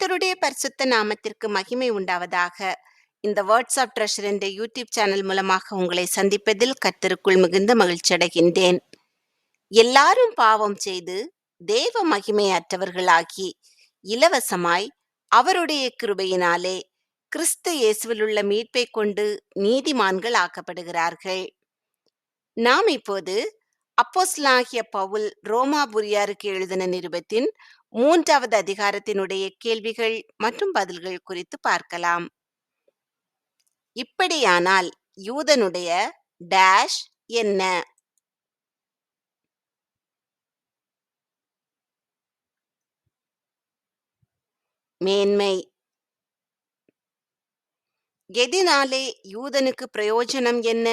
கர்த்தருடைய பரிசுத்த நாமத்திற்கு மகிமை உண்டாவதாக. இந்த வேர்ட்ஸ் ஆஃப் ட்ரெஷர் என்ற யூடியூப் சேனல் மூலமாக உங்களை சந்திப்பதில் கர்த்தருக்குள் மிகுந்த மகிழ்ச்சி அடைகின்றேன். எல்லாரும் பாவம் செய்து தேவ மகிமையற்றவர்களாகி இலவசமாய் அவருடைய கிருபையினாலே கிறிஸ்து இயேசுவிலுள்ள மீட்பை கொண்டு நீதிமான்கள் ஆக்கப்படுகிறார்கள். நாம் இப்போது அப்போஸ்லாகிய பவுல் ரோமாபுரியாருக்கு எழுதின நிருபத்தின் மூன்றாவது அதிகாரத்தினுடைய கேள்விகள் மற்றும் பதில்கள் குறித்து பார்க்கலாம். இப்படியானால் யூதனுடைய டேஷ் என்ன? மேன்மை. எதினாலே யூதனுக்கு பிரயோஜனம் என்ன?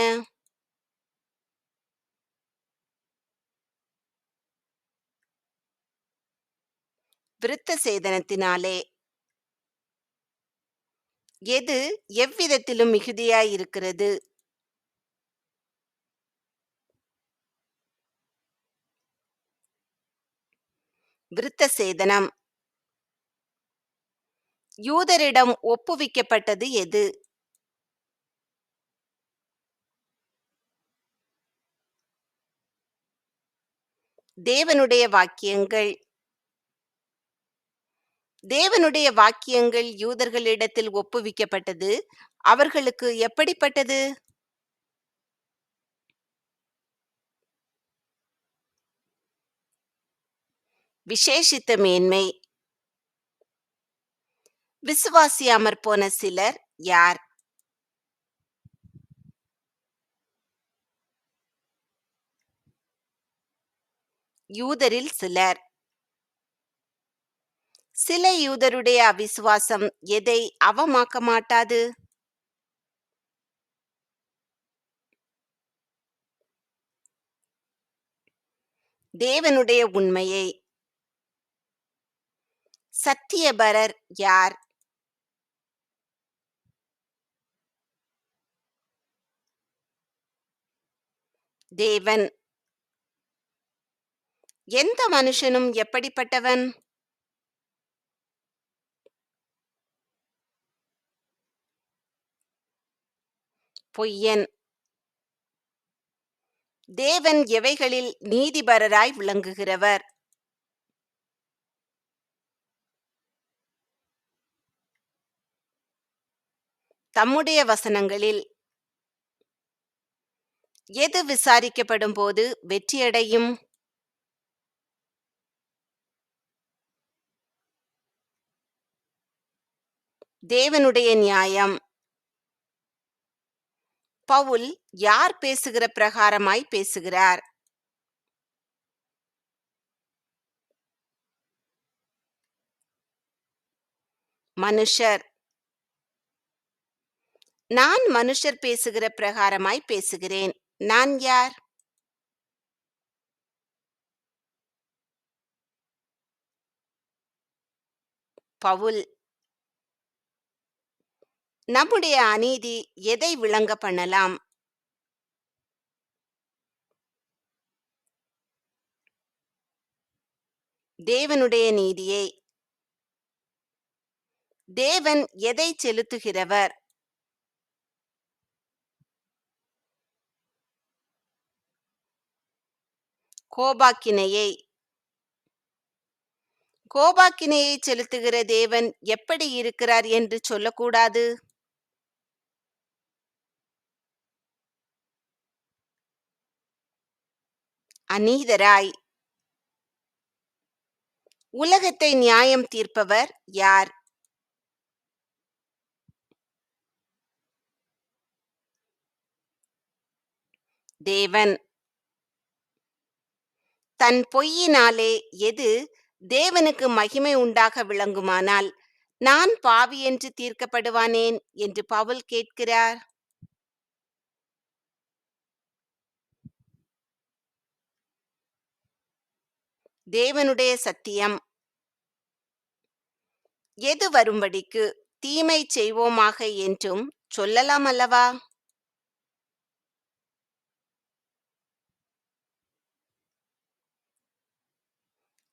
விருத்த சேதனத்தினாலே எது எவ்விதத்திலும் மிகுதியாயிருக்கிறது விருத்த சேதனம். யூதரிடம் ஒப்புவிக்கப்பட்டது எது? தேவனுடைய வாக்கியங்கள். தேவனுடைய வாக்கியங்கள் யூதர்களிடத்தில் ஒப்புவிக்கப்பட்டது. அவர்களுக்கு எப்படிப்பட்டது? விசேஷித்த மேன்மை. விசுவாசியாமற் போன சிலர் யார்? யூதரில் சிலர். சில யூதருடைய அவிசுவாசம் எதை அவமாக்க மாட்டாது? தேவனுடைய உண்மையை. சத்தியபரர் யார்? தேவன். எந்த மனுஷனும் எப்படிப்பட்டவன்? பொய்யன். தேவன் எவைகளில் நீதிபரராய் விளங்குகிறவர்? தம்முடைய வசனங்களில் எது விசாரிக்கப்படும் போது வெற்றியடையும்? தேவனுடைய நியாயம். பவுல் யார் பேசுகிற பிரகாரமாய் பேசுகிறார்? மனுஷர். நான் மனுஷர் பேசுகிற பிரகாரமாய் பேசுகிறேன். நான் யார்? பவுல். நம்முடைய அநீதி எதை விளங்க பண்ணலாம்? தேவனுடைய நீதியை. தேவன் எதை செலுத்துகிறவர்? கோபாக்கினையை. கோபாக்கினையை செலுத்துகிற தேவன் எப்படி இருக்கிறார் என்று சொல்லக்கூடாது? அநீதராய். உலகத்தை நியாயம் தீர்ப்பவர் யார்? தேவன். தன் பொய்யினாலே எது தேவனுக்கு மகிமை உண்டாக விளங்குமானால் நான் பாவி என்று தீர்க்கப்படுவானேன்? என்று பவுல் கேட்கிறார். தேவனுடைய சத்தியம். எது வரும்படிக்கு தீமை செய்வோமாக என்றும் சொல்லலாம் அல்லவா?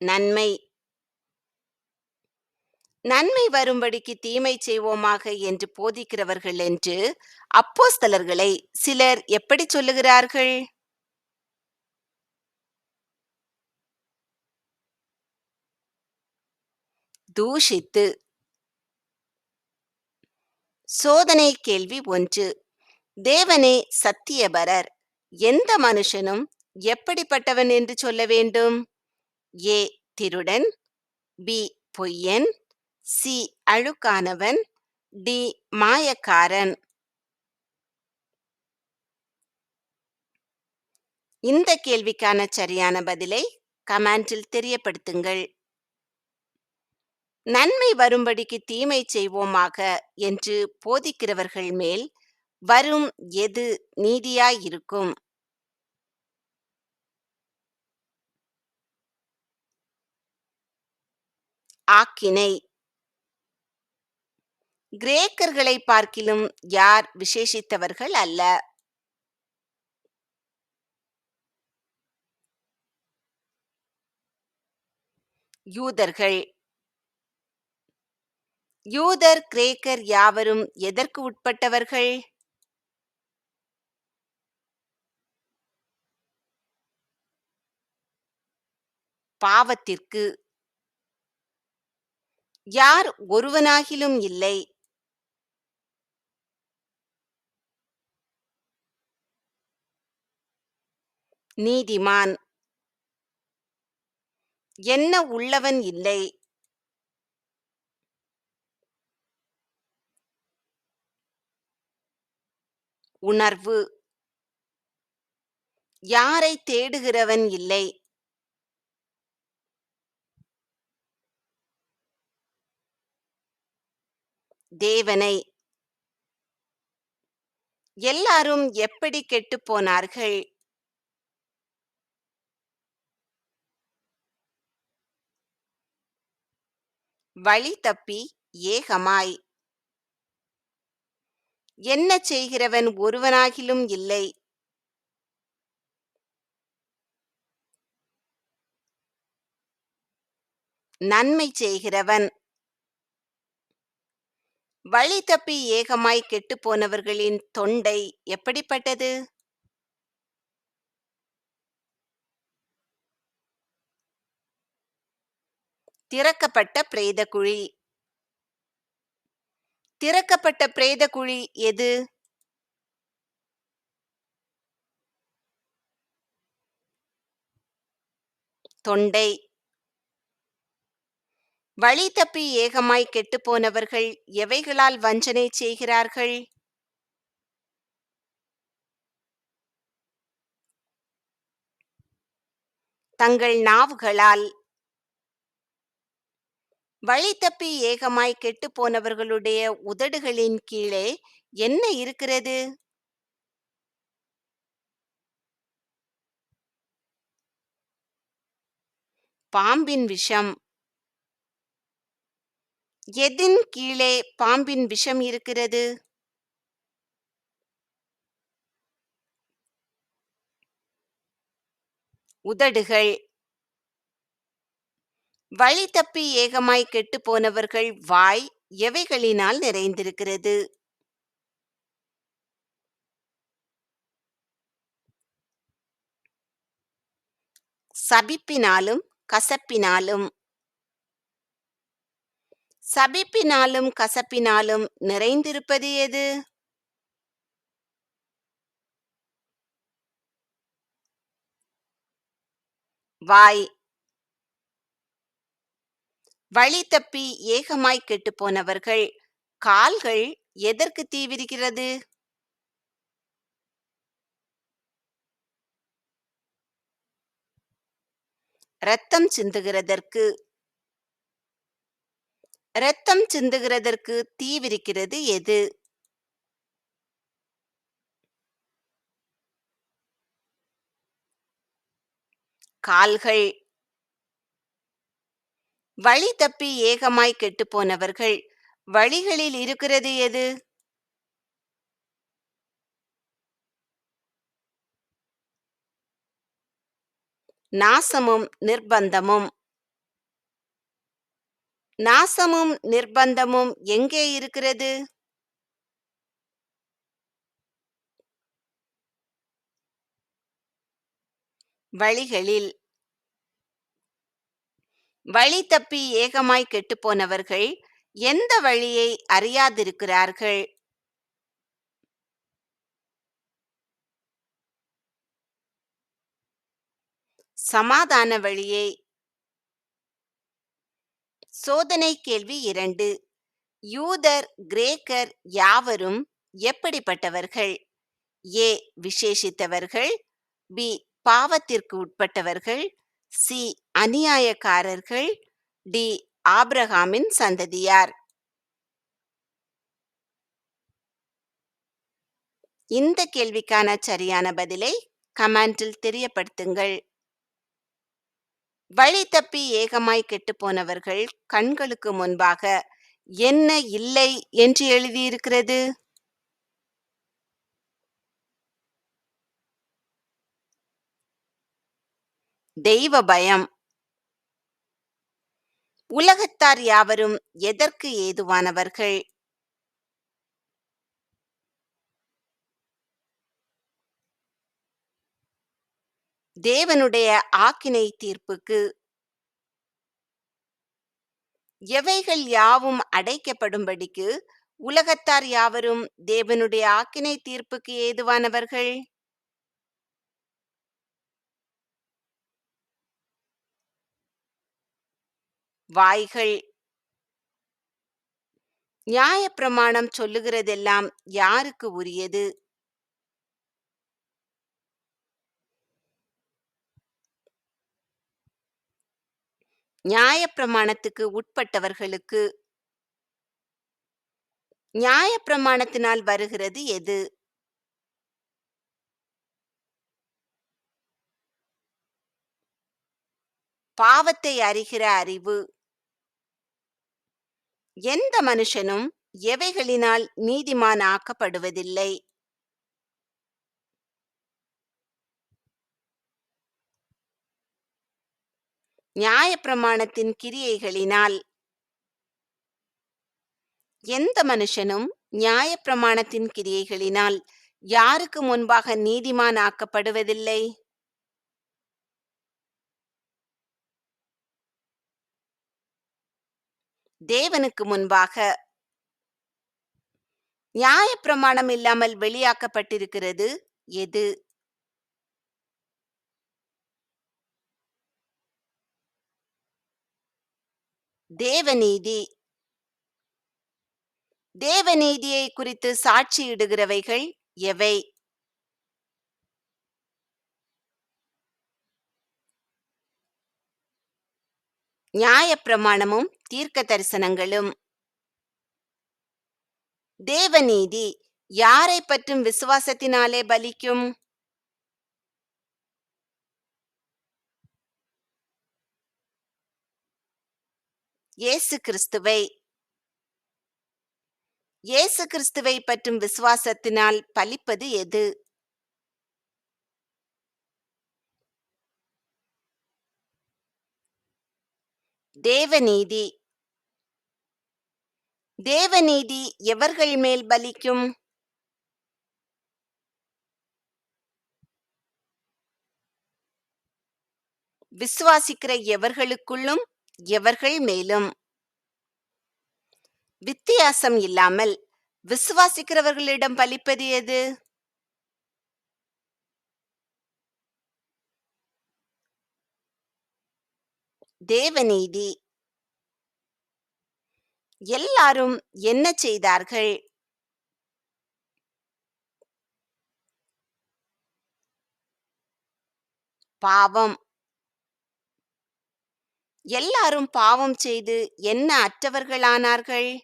நன்மை. நன்மை வரும்படிக்கு தீமை செய்வோமாக என்று போதிக்கிறவர்கள் என்று அப்போஸ்தலர்களை சிலர் எப்படி சொல்லுகிறார்கள்? தூஷித்து. சோதனை கேள்வி ஒன்று. தேவனே சத்தியபரர் எந்த மனுஷனும் எப்படிப்பட்டவன் என்று சொல்ல வேண்டும்? ஏ. திருடன் பி. பொய்யன் சி. அழுக்கானவன் டி. மாயக்காரன். இந்த கேள்விக்கான சரியான பதிலை கமெண்டில் தெரியப்படுத்துங்கள். நன்மை வரும்படிக்கு தீமை செய்வோமாக என்று போதிக்கிறவர்கள் மேல் வரும் எது நீதியாயிருக்கும் ஆக்கினை. கிரேக்கர்களை பார்க்கிலும் யார் விசேஷித்தவர்கள் அல்ல? யூதர்கள். யூதர் கிரேக்கர் யாவரும் எதற்கு உட்பட்டவர்கள்? பாவத்திற்கு. யார் ஒருவனாகிலும் இல்லை. நீதிமான். என்ன உள்ளவன் இல்லை. உணர்வு. யாரை தேடுகிறவன் இல்லை. தேவனை. எல்லாரும் எப்படி கெட்டுப் போனார்கள்? வழி தப்பி ஏகமாய். என்ன செய்கிறவன் ஒருவனாகிலும் இல்லை. நன்மை செய்கிறவன். வழி தப்பி ஏகமாய் கெட்டுப் போனவர்களின் தொண்டை எப்படிப்பட்டது? திறக்கப்பட்ட பிரேத குழி திறக்கப்பட்ட பிரேத குழி எது? தொண்டை. வழி தப்பி ஏகமாய் கெட்டுப் போனவர்கள் எவைகளால் வஞ்சனை செய்கிறார்கள்? தங்கள் நாவுகளால் வழி தப்பி ஏகமாய் கெட்டுப் போனவர்களுடைய உதடுகளின் கீழே என்ன இருக்கிறது? பாம்பின் விஷம். எதின் கீழே பாம்பின் விஷம் இருக்கிறது? உதடுகள். வழி தப்பி ஏகமாய் கெட்டுப் போனவர்கள் வாய் எவைகளினால் நிறைந்திருக்கிறது? சபிப்பினாலும் கசப்பினாலும். சபிப்பினாலும் கசப்பினாலும் நிறைந்திருப்பது எது? வாய் வழி தப்பி ஏகமாய் கெட்டு போனவர்கள் கால்கள் எதற்கு தீவிரிக்கிறது ரத்தம் சிந்துகிறதற்கு ரத்தம் சிந்துகிறதற்கு தீவிரிக்கிறது எது? கால்கள் வழி தப்பி ஏகமாய் கெட்டுப்போனவர்கள் வழிகளில் இருக்கிறது எது? நாசமும் நிர்பந்தமும் நாசமும் நிர்பந்தமும் எங்கே இருக்கிறது? வழிகளில் வழி தப்பி ஏகமாய் கெட்டுப்போனவர்கள் எந்த வழியை அறியாதிருக்கிறார்கள்? சமாதான வழியை. சோதனை கேள்வி இரண்டு. யூதர் கிரேக்கர் யாவரும் எப்படிப்பட்டவர்கள்? ஏ. விசேஷித்தவர்கள். பி. பாவத்திற்கு உட்பட்டவர்கள் சி. அநியாயக்காரர்கள் டி. ஆபிரகாமின் சந்ததியார். இந்த கேள்விக்கான சரியான பதிலை கமெண்டில் தெரியப்படுத்துங்கள். வழி தப்பி ஏகமாய் கெட்டுப்போனவர்கள் கண்களுக்கு முன்பாக என்ன இல்லை என்று எழுதியிருக்கிறது? தெய்வ பயம் உலகத்தார் யாவரும் எதற்கு ஏதுவானவர்கள்? தேவனுடைய ஆக்கினை தீர்ப்புக்கு எவைகள் யாவும் அடைக்கப்படும்படிக்கு உலகத்தார் யாவரும் தேவனுடைய ஆக்கினை தீர்ப்புக்கு ஏதுவானவர்கள்? வாய்கள். நியாயப்பிரமாணம் சொல்லுகிறதெல்லாம் யாருக்கு உரியது? நியாயப்பிரமாணத்துக்கு உட்பட்டவர்களுக்கு. நியாயப்பிரமாணத்தினால் வருகிறது எது? பாவத்தை அறிகிற அறிவு. எந்த மனுஷனும் எவைகளினால் நீதிமான் ஆக்கப்படுவதில்லை நியாயப்பிரமாணத்தின் கிரியைகளினால். எந்த மனுஷனும் நியாயப்பிரமாணத்தின் கிரியைகளினால் யாருக்கு முன்பாக நீதிமான் ஆக்கப்படுவதில்லை தேவனுக்கு முன்பாக நியாயப்பிரமாணம் இல்லாமல் வெளியாக்கப்பட்டிருக்கிறது. எது? தேவநீதி. தேவநீதியை குறித்து சாட்சியிடுகிறவைகள் எவை? நியாயப்பிரமாணமும் தீர்க்க தரிசனங்களும் தேவநீதி யாரை பற்றும் விசுவாசத்தினாலே பலிக்கும்? இயேசு கிறிஸ்துவை. இயேசு கிறிஸ்துவை பற்றும் விசுவாசத்தினால் பலிப்பது எது? தேவநீதி தேவநீதி எவர்கள் மேல் பலிக்கும்? விசுவாசிக்கிற எவர்களுக்குள்ளும் எவர்கள் மேலும்? வித்தியாசம் இல்லாமல் விசுவாசிக்கிறவர்களிடம் பலிப்பது எது? தேவநீதி எல்லாரும் என்ன செய்தார்கள்? பாவம். எல்லாரும் பாவம் செய்து என்ன அற்றவர்களானார்கள்?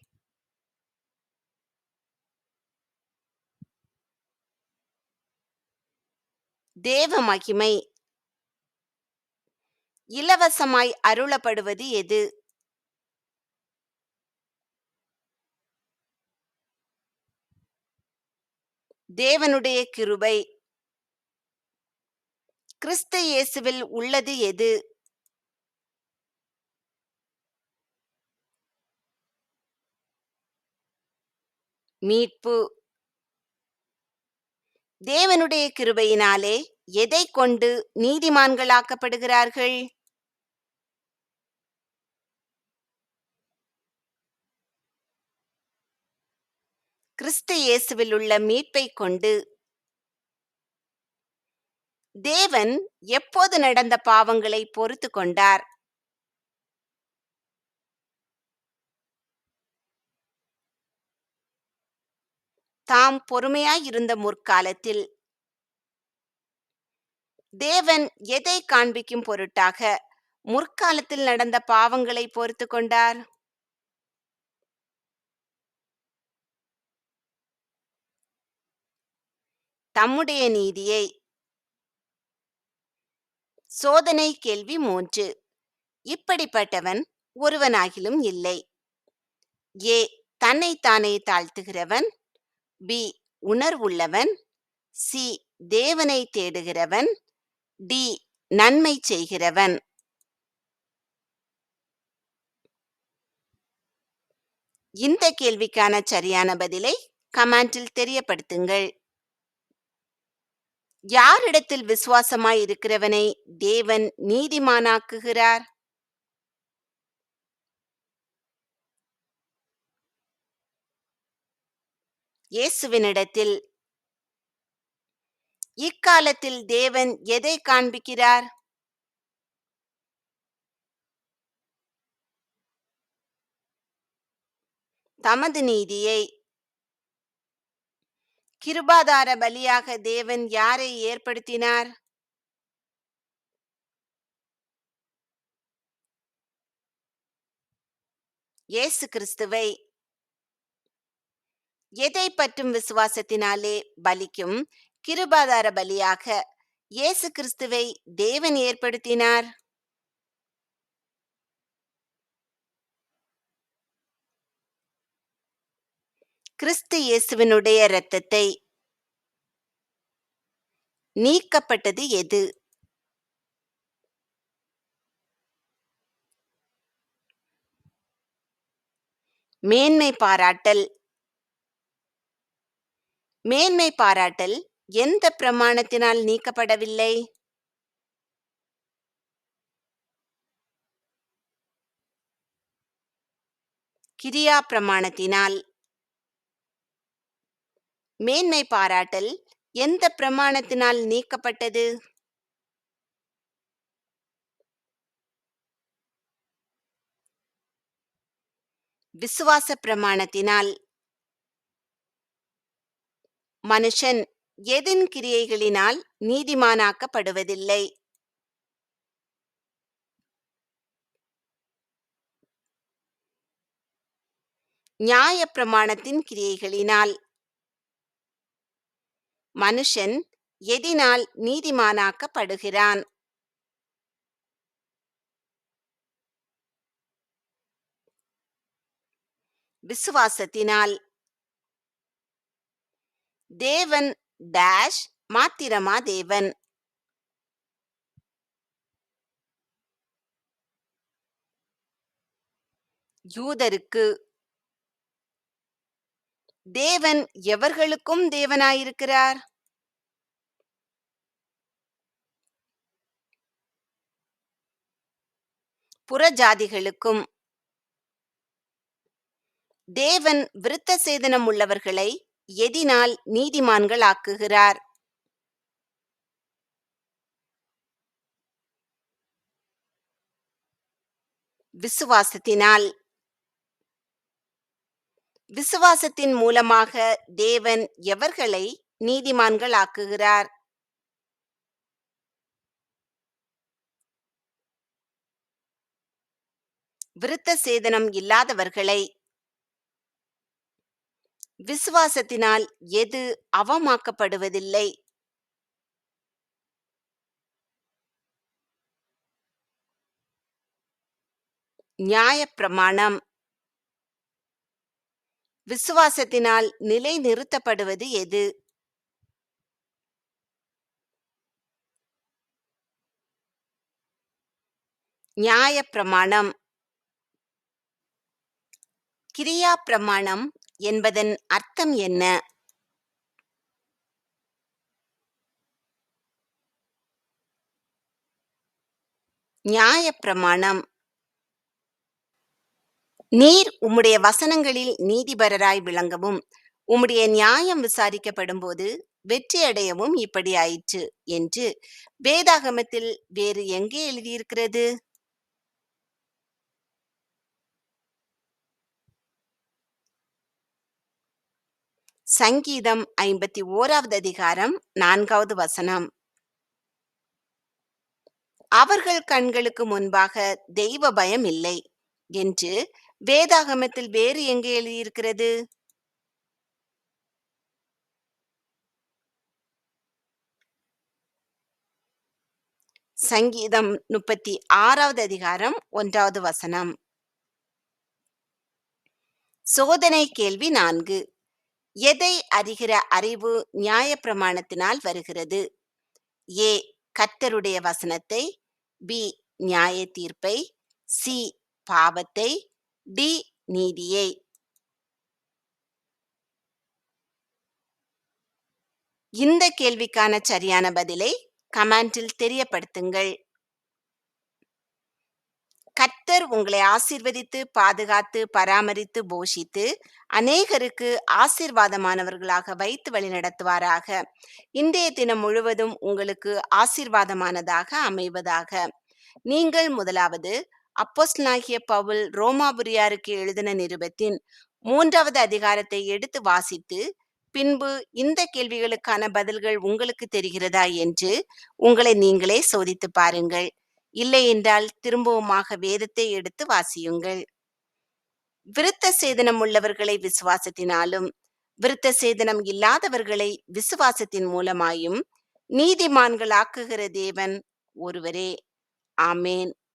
தேவ மகிமை. இலவசமாய் அருளப்படுவது எது? தேவனுடைய கிருபை. கிறிஸ்த இயேசுவில் உள்ளது எது? மீட்பு. தேவனுடைய கிருபையினாலே எதை கொண்டு நீதிமான்களாக்கப்படுகிறார்கள்? கிறிஸ்து இயேசுவில் உள்ள மீட்பை கொண்டு தேவன் எப்போது நடந்த பாவங்களை பொறுத்து கொண்டார்? தாம் பொறுமையாயிருந்த முற்காலத்தில் தேவன் எதை காண்பிக்கும் பொருட்டாக முற்காலத்தில் நடந்த பாவங்களை பொறுத்து கொண்டார்? தம்முடைய நீதியை. சோதனை கேள்வி மூன்று. இப்படிப்பட்டவன் ஒருவனாகிலும் இல்லை. ஏ. தன்னைத்தானே தாழ்த்துகிறவன். பி. உணர்வுள்ளவன். சி. தேவனை தேடுகிறவன். டி. நன்மை செய்கிறவன். இந்த கேள்விக்கான சரியான பதிலை கமெண்டில் தெரியப்படுத்துங்கள். யாரிடத்தில் விசுவாசமாய் இருக்கிறவனை தேவன் நீதிமானாக்குகிறார்? இயேசுவினிடத்தில் இக்காலத்தில் தேவன் எதை காண்பிக்கிறார்? தமது நீதியை கிருபாதார பலியாக தேவன் யாரை ஏற்படுத்தினார்? இயேசு கிறிஸ்துவை. எதை பற்றும் விசுவாசத்தினாலே பலிக்கும்? கிருபாதார பலியாக இயேசு கிறிஸ்துவை தேவன் ஏற்படுத்தினார். கிறிஸ்து இயேசுவினுடைய இரத்தத்தை நீக்கப்பட்டது எது? மேன்மை பாராட்டல். மேன்மை பாராட்டல் எந்த பிரமாணத்தினால் நீக்கப்படவில்லை? கிரியா பிரமாணத்தினால். மேன்மை பாராட்டல் எந்த பிரமாணத்தினால் நீக்கப்பட்டது? விசுவாச பிரமாணத்தினால். மனுஷன் எதின் கிரியைகளினால் நீதிமானாக்கப்படுவதில்லை. நியாய பிரமாணத்தின் கிரியைகளினால். மனுஷன் எதினால் நீதிமானாக்கப்படுகிறான். விசுவாசத்தினால். தேவன் டேஷ் மாத்திரமா தேவன். யூதருக்கு தேவன் எவர்களுக்கும் தேவனாயிருக்கிறார்? புறஜாதிகளுக்கும். தேவன் விருத்த சேதனம் உள்ளவர்களை எதினால் நீதிமான்கள் ஆக்குகிறார் விசுவாசத்தினால் விசுவாசத்தின் மூலமாக தேவன் எவர்களை நீதிமான்கள் ஆக்குகிறார் விருத்த சேதனம் இல்லாதவர்களை விசுவாசத்தினால் எது அவமாக்கப்படுவதில்லை? நியாயப்பிரமாணம் விசுவாசத்தினால் நிலை நிறுத்தப்படுவது எது? நியாயப்பிரமாணம். கிரியா பிரமாணம் என்பதன் அர்த்தம் என்ன? நியாயப்பிரமாணம். நீர் உம்முடைய வசனங்களில் நீதிபரராய் விளங்கவும் உம்முடைய நியாயம் விசாரிக்கப்படும் போது வெற்றி அடையவும் இப்படி ஆயிற்று என்று வேதாகமத்தில் வேறு எங்கே எழுதியிருக்கிறது? சங்கீதம் ஐம்பத்தி ஓராவது அதிகாரம் நான்காவது வசனம். அவர்கள் கண்களுக்கு முன்பாக தெய்வ பயம் இல்லை என்று வேதாகமத்தில் வேறு எங்கே எழுதியிருக்கிறது? சங்கீதம் முப்பத்தி ஆறாவது அதிகாரம் ஒன்றாவது வசனம். சோதனை கேள்வி நான்கு. எதை அறிகிற அறிவு நியாயப்பிரமாணத்தினால் வருகிறது? ஏ. கர்த்தருடைய வசனத்தை. பி. நியாய தீர்ப்பை சி. பாவத்தை. டி நீதியை. இந்த கேள்விக்கான சரியான பதிலை கமெண்டில் தெரியப்படுத்துங்கள். கர்த்தர் உங்களை ஆசிர்வதித்து பாதுகாத்து பராமரித்து போஷித்து அநேகருக்கு ஆசிர்வாதமானவர்களாக வைத்து வழிநடத்துவாராக இன்றைய தினம் முழுவதும் உங்களுக்கு ஆசிர்வாதமானதாக அமைவதாக. நீங்கள் முதலாவது அப்போஸ்தலனாகிய பவுல் ரோமாபுரியாருக்கு எழுதின நிருபத்தின் மூன்றாவது அதிகாரத்தை எடுத்து வாசித்து பின்பு இந்த கேள்விகளுக்கான பதில்கள் உங்களுக்கு தெரிகிறதா என்று உங்களை நீங்களே சோதித்து பாருங்கள். இல்லை என்றால் திரும்பவுமாக வேதத்தை எடுத்து வாசியுங்கள். விருத்த சேதனம் உள்ளவர்களை விசுவாசத்தினாலும் விருத்த சேதனம் இல்லாதவர்களை விசுவாசத்தின் மூலமாயும் நீதிமான்களாக்குகிற தேவன் ஒருவரே. ஆமேன்.